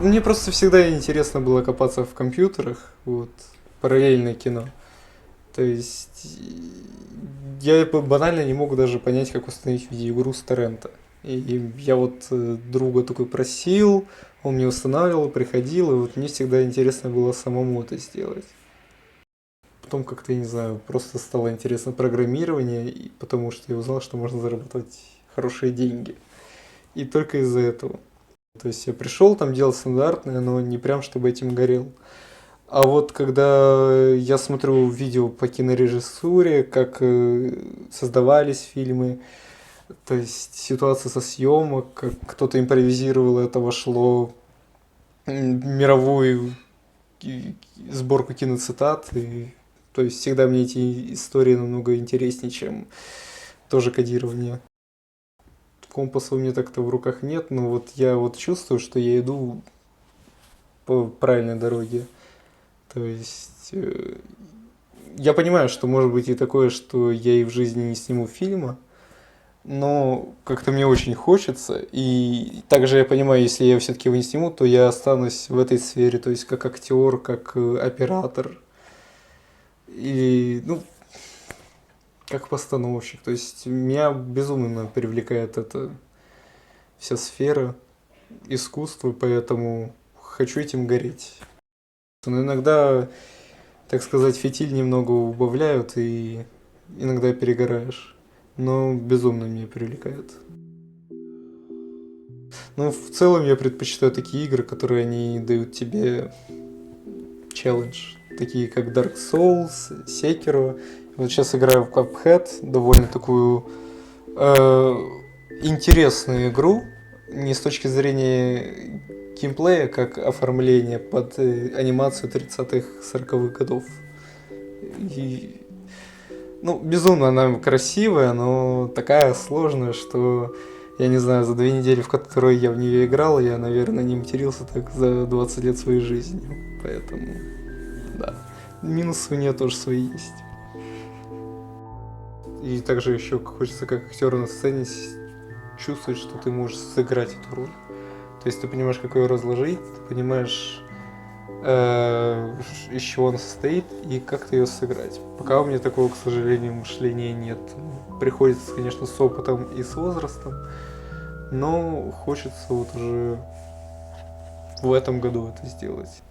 Мне просто всегда интересно было копаться в компьютерах, вот, параллельное кино. То есть я банально не мог даже понять, как установить видеоигру с торрента. И, я вот э, друга такой просил, он мне устанавливал, приходил, и вот мне всегда интересно было самому это сделать. Потом как-то, я не знаю, просто стало интересно программирование, потому что я узнал, что можно зарабатывать хорошие деньги. И только из-за этого. То есть я пришел, там делал стандартное, но не прям чтобы этим горел. А вот когда я смотрю видео по кинорежиссуре, как э, создавались фильмы, то есть ситуация со съемок, как кто-то импровизировал, это вошло в мировую сборку киноцитат. И, то есть всегда мне эти истории намного интереснее, чем тоже кодирование. Компаса у меня так-то в руках нет, но вот я вот чувствую, что я иду по правильной дороге. То есть э, я понимаю, что может быть и такое, что я и в жизни не сниму фильма, но как-то мне очень хочется. И также я понимаю, если я все-таки его не сниму, то я останусь в этой сфере, то есть как актер, как э, оператор. И, ну, как постановщик. То есть меня безумно привлекает эта вся сфера искусства, поэтому хочу этим гореть. Но иногда, так сказать, фитиль немного убавляют, и иногда перегораешь. Но безумно меня привлекает. Но в целом я предпочитаю такие игры, которые они дают тебе челлендж. Такие как Dark Souls, Sekiro. Вот сейчас играю в Cuphead, довольно такую э, интересную игру. Не с точки зрения геймплея, как оформление под э, анимацию 30-х, 40-х годов. И, ну, безумно она красивая, но такая сложная, что я не знаю, за две недели, в которые я в нее играл, я, наверное, не матерился так за 20 лет своей жизни. Поэтому, да. Минусы у нее тоже свои есть. И также еще хочется как актер на сцене чувствовать, что ты можешь сыграть эту роль. То есть ты понимаешь, как ее разложить, ты понимаешь, э, из чего она состоит и как ты ее сыграть. Пока у меня такого, к сожалению, мышления нет. Приходится, конечно, с опытом и с возрастом, но хочется вот уже в этом году это сделать.